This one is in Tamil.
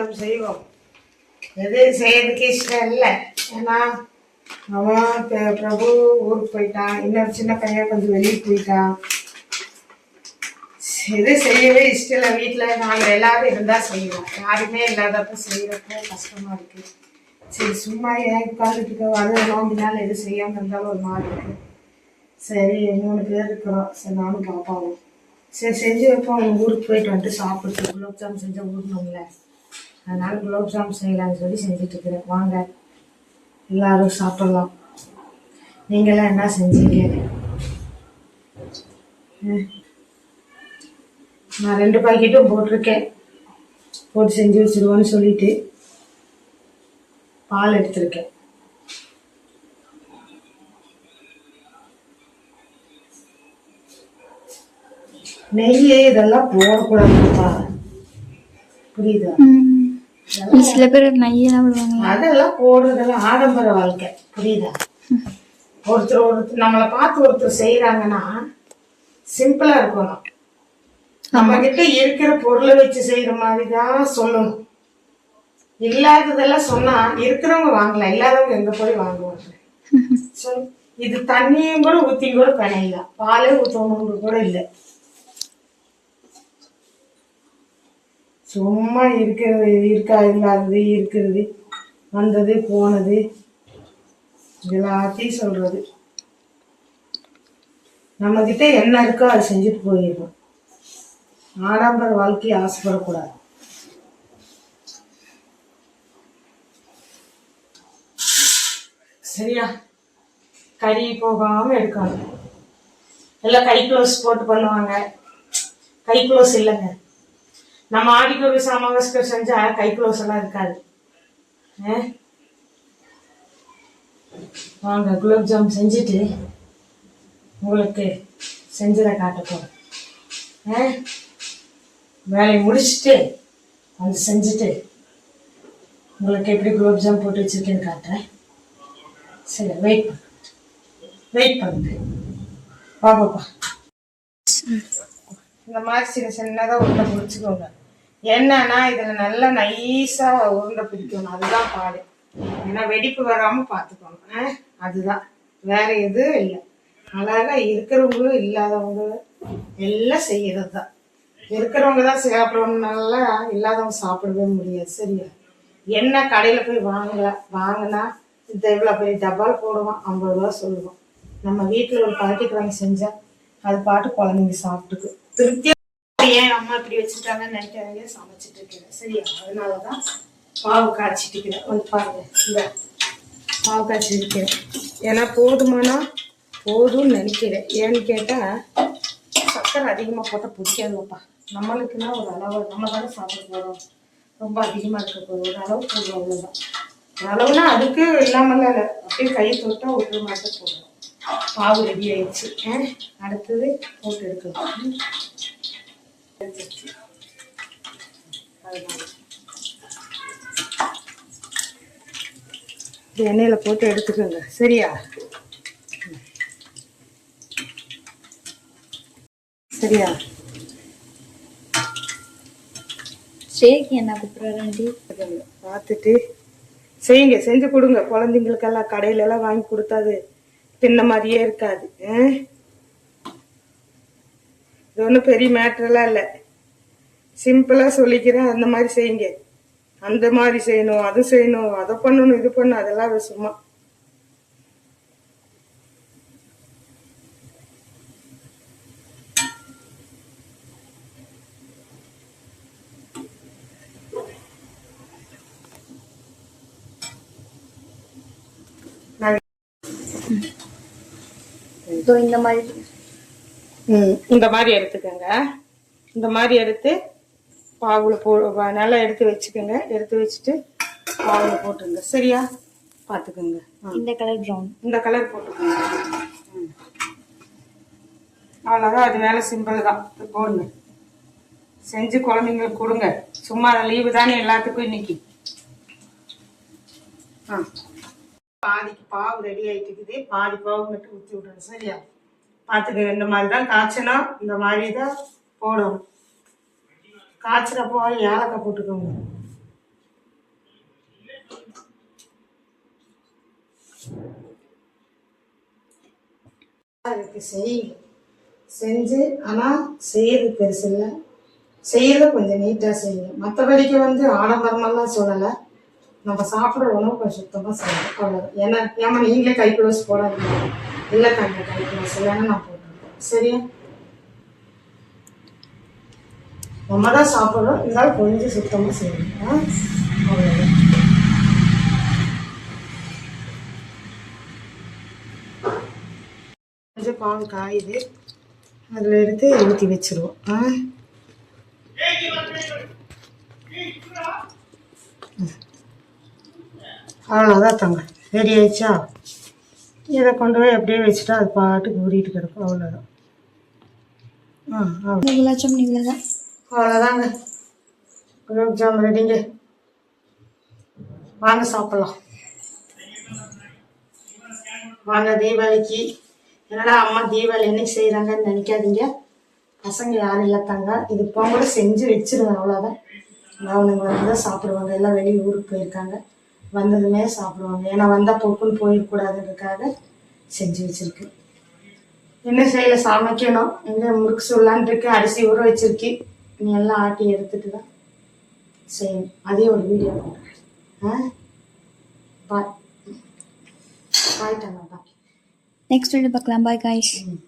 செய்வோம். எது செய்யறதுக்கு இஷ்டம் இல்லை. ஏன்னா அவன் இப்போ பிரபு ஊருக்கு போயிட்டான். இன்னொரு சின்ன பையன் கொஞ்சம் வெளியே போயிட்டான். எது செய்யவே இஷ்டம் இல்லை வீட்டில் நாங்கள் எல்லாரும் இருந்தால் செய்வோம். யாருமே இல்லாதப்ப செய்யறப்ப கஷ்டமாக இருக்கு. சரி சும்மா ஏன் உட்காந்துட்டு இருக்க? வர நோம்பினால எது செய்யாமல் இருந்தாலும் ஒரு மாதிரி இருக்கு. சரி மூணு பேர் இருக்கிறோம். சரி நானும் பாப்பாவும். சரி செஞ்சு வைப்போம். அவங்க ஊருக்கு போயிட்டு வந்துட்டு சாப்பிட்டு குலோப்ஜாம் செஞ்சால் செஞ்சு அதனால் குலோப் ஜாம் செய்யலாம்னு சொல்லி செஞ்சுட்டு இருக்கிறேன் வாங்க எல்லாரும் சாப்பிடலாம். நீங்களாம் என்ன செஞ்சீங்க? நான் ரெண்டு பாக்கெட்டும் போட்டிருக்கேன். போட்டு செஞ்சு வச்சிருவோன்னு சொல்லிட்டு பால் எடுத்திருக்கேன். நெய் இதெல்லாம் போடக்கூடாதுப்பா. புரியுதா? சில பேர் நெய்யெல்லாம் விடுவாங்க அதெல்லாம் போடுறதெல்லாம் ஆடம்பர வாழ்க்கை. புரியுதா? ஒருத்தர் ஒருத்தர் நம்மளை பார்த்து ஒருத்தர் செய்யறாங்கன்னா சிம்பிளா இருக்கணும். நம்ம கிட்ட இருக்கிற பொருளை வச்சு செய்யற மாதிரி தான் சொல்லணும். இல்லாததெல்லாம் சொன்னா இருக்கிறவங்க வாங்கலாம் இல்லாதவங்க எங்க போய் வாங்குவாங்க? இது தண்ணியும் கூட ஊத்தி கூட பிணையில பாலே ஊற்றணும்னு கூட இல்லை. சும்மா இருக்கிறது இருக்கா இல்லாதது இருக்கிறது வந்தது போனது எல்லாத்தையும் சொல்றது. நம்ம கிட்ட என்ன இருக்கோ அதை செஞ்சுட்டு போயிடணும். ஆடம்பர வாழ்க்கையை ஆசைப்படக்கூடாது. சரியா? கறி போகாம எடுக்கணும். எல்லாம் கை க்ளோஸ் போட்டு பண்ணுவாங்க. கை க்ளோஸ் இல்லைங்க. நம்ம ஆடிக்கு ஒரு சாமாவாஸ்கர் செஞ்சா கை க்ளோஸ் எல்லாம் இருக்காது. ஆ? வாங்க குலோப் ஜாம் செஞ்சுட்டு உங்களுக்கு செஞ்சதை காட்ட போறேன் ஆ? வேலையை முடிச்சுட்டு வந்து செஞ்சுட்டு உங்களுக்கு எப்படி குலோப் ஜாம் போட்டு வச்சிருக்கேன்னு காட்டுறேன். சரி வெயிட் பண்ணு. வெயிட் பண்ணுங்க பாப்பாப்பா இந்த மாதிரி சின்ன சின்னதாக உருண்டை பிடிச்சிக்கோங்க என்னன்னா இதில் நல்லா நைஸாக உருண்டை பிடிக்கணும். அதுதான் பாடு. ஏன்னா வெடிப்பு வராமல் பார்த்துக்கோங்க. ஆ? அதுதான். வேற எதுவும் இல்லை. அழகாக இருக்கிறவங்களும் இல்லாதவங்க எல்லாம் செய்யறது தான் இருக்கிறவங்க தான் சாப்பிடணும்னால இல்லாதவங்க சாப்பிடவே முடியாது. சரியா? என்ன கடையில் போய் வாங்கல வாங்கினா இந்த இவ்வளோ பெரிய டப்பால் போடுவோம் ஐம்பது ரூபா சொல்லுவோம் நம்ம வீட்டில் ஒரு பாக்கெட் வாங்கி செஞ்சால் அது பாட்டு குழந்தைங்க சாப்பிட்டுக்கு திருப்தியா ஏன் அம்மா இப்படி வச்சுட்டாங்கன்னு நினைக்காதீங்க சமைச்சிட்டு இருக்கிறேன் சரியா? அதனால தான் மாவு காய்ச்சிட்டு இருக்கிறேன் வந்து பாருங்க. இந்த மாவு காய்ச்சிட்டு இருக்கிறேன் ஏன்னா போதுமானா போதும்னு நினைக்கிறேன். ஏன்னு கேட்டால் சக்கரை அதிகமாக போட்டால் பிடிக்காதுப்பா. நம்மளுக்குன்னா ஒரு அளவு நம்ம தானே சாப்பிட போகிறோம் ரொம்ப அதிகமாக இருக்க போகுது ஒரு அளவு போடுறோம் அவ்வளோதான் ஒரு அளவுனா அதுக்கு இல்லாமல் இல்லை அப்படியே கையை தொட்டா ஒரு மாதம் போடுறோம். மாவு ரெடி ஆயிடுச்சு அடுத்தது போட்டு எடுக்கலாம் ம். எடுத்துருச்சு. அதனால. இது எண்ணெயில் போட்டு எடுத்துக்கோங்க சரியா. சரியா ஸ்டேக்கு என்ன கூப்பிடுறாண்டி பார்த்துட்டு செய்யுங்க செஞ்சு கொடுங்க குழந்தைங்களுக்கெல்லாம் கடையில எல்லாம் வாங்கி கொடுத்தாது தின்ன மாதிரியே இருக்காது. ஆ? இது ஒன்றும் பெரிய மேட்ரெல்லாம் இல்லை. சிம்பிளாக சொல்லிக்கிறேன் அந்த மாதிரி செய்யுங்க. அந்த மாதிரி செய்யணும் அது செய்யணும் அதை பண்ணணும் இது பண்ணணும் அதெல்லாம் சும்மா நான் இதோ இந்த மாதிரி. ம், இந்த மாதிரி எடுத்துக்கோங்க. இந்த மாதிரி எடுத்து பாவில் போ நல்லா எடுத்து வச்சுக்கோங்க. எடுத்து வச்சுட்டு பாவில் போட்டுருங்க. சரியா? பார்த்துக்கோங்க. இந்த கலர் ப்ரௌன் இந்த கலர் போட்டுக்கோங்க. ம். அவ்வளோதான் அது வேலை சிம்பிள் தான். போடுங்க. செஞ்சு குழந்தைங்களுக்கு கொடுங்க. சும்மா லீவு தானே எல்லாத்துக்கும் இன்னைக்கு. ஆ. பாதிக்கு பாவு ரெடி ஆகிட்டு இருக்குது பாதி பாவு மட்டும் ஊற்றி விட்றேன் சரியா? பார்த்துக்க இந்த மாதிரி தான் காய்ச்சினா இந்த மாதிரி தான் போடணும் காய்ச்சினப்போ ஏலக்காய் போட்டுக்கோங்க. அதுக்கு செய்யுங்க. செஞ்சு ஆனால் செய்யறது பெருசு இல்லை. செய்யறத கொஞ்சம் நீட்டாக செய்யுங்க. மற்றபடிக்கு வந்து ஆடம்பரமெல்லாம் சொல்லலை. நம்ம சாப்பிட்ற உணவு சுத்தமாக சாப்பிடணும் ஏன்னா ஏமா நீங்களே கை க்ளோஸ் போடாதீங்க. இல்லை தங்க கை க்ளோஸ் இல்லைன்னு நான் போட்டுருக்கேன். சரியா? நம்ம தான் சாப்பிட்றோம் இருந்தாலும் கொஞ்சம் சுத்தமாக செய்யணும். ஆ? அவ்வளோதான் கொஞ்சம் பால் காயுது. அதில் எடுத்து ஊற்றி வச்சிருவோம். ஆ? அவ்வளோதான் தங்க ரெடி ஆயிடுச்சா? இதை கொண்டு போய் அப்படியே வச்சுட்டா அது பாட்டுக்கு ஊறிட்டு கிடக்கும். அவ்வளோதான் ஆ அவ்வளோ அவ்வளோதாங்க குலோப் ஜாம் ரெடிங்க. வாங்க சாப்பிட்லாம். வாங்க தீபாவளிக்கு. என்னடா அம்மா தீபாவளி என்னைக்கு செய்கிறாங்கன்னு நினைக்காதீங்க. பசங்க யாரும் இல்லை தாங்க இது பொங்கல் செஞ்சு வச்சிருவேன் அவ்வளோதான் அவனுங்க வந்து தான் சாப்பிடுவாங்க. எல்லாம் வெளியே ஊருக்கு போயிருக்காங்க. வந்ததுமே சாப்பிடுவாங்க. ஏன்னா வந்தால் பொக்குன்னு போயிடக்கூடாதுன்றதுக்காக செஞ்சு வச்சிருக்கு. என்ன செய்யல சமைக்கணும். எங்க முறுக்கு சொல்லலான் இருக்கு. அரிசி ஊற வச்சிருக்கு நீ எல்லாம் ஆட்டி எடுத்துட்டு தான் செய்யணும். அதே ஒரு வீடியோ ஆ? பாய் பாய் தங்க பாய் நெக்ஸ்ட் வீடியோ பார்க்கலாம். பாய் காய்ஸ் ம்.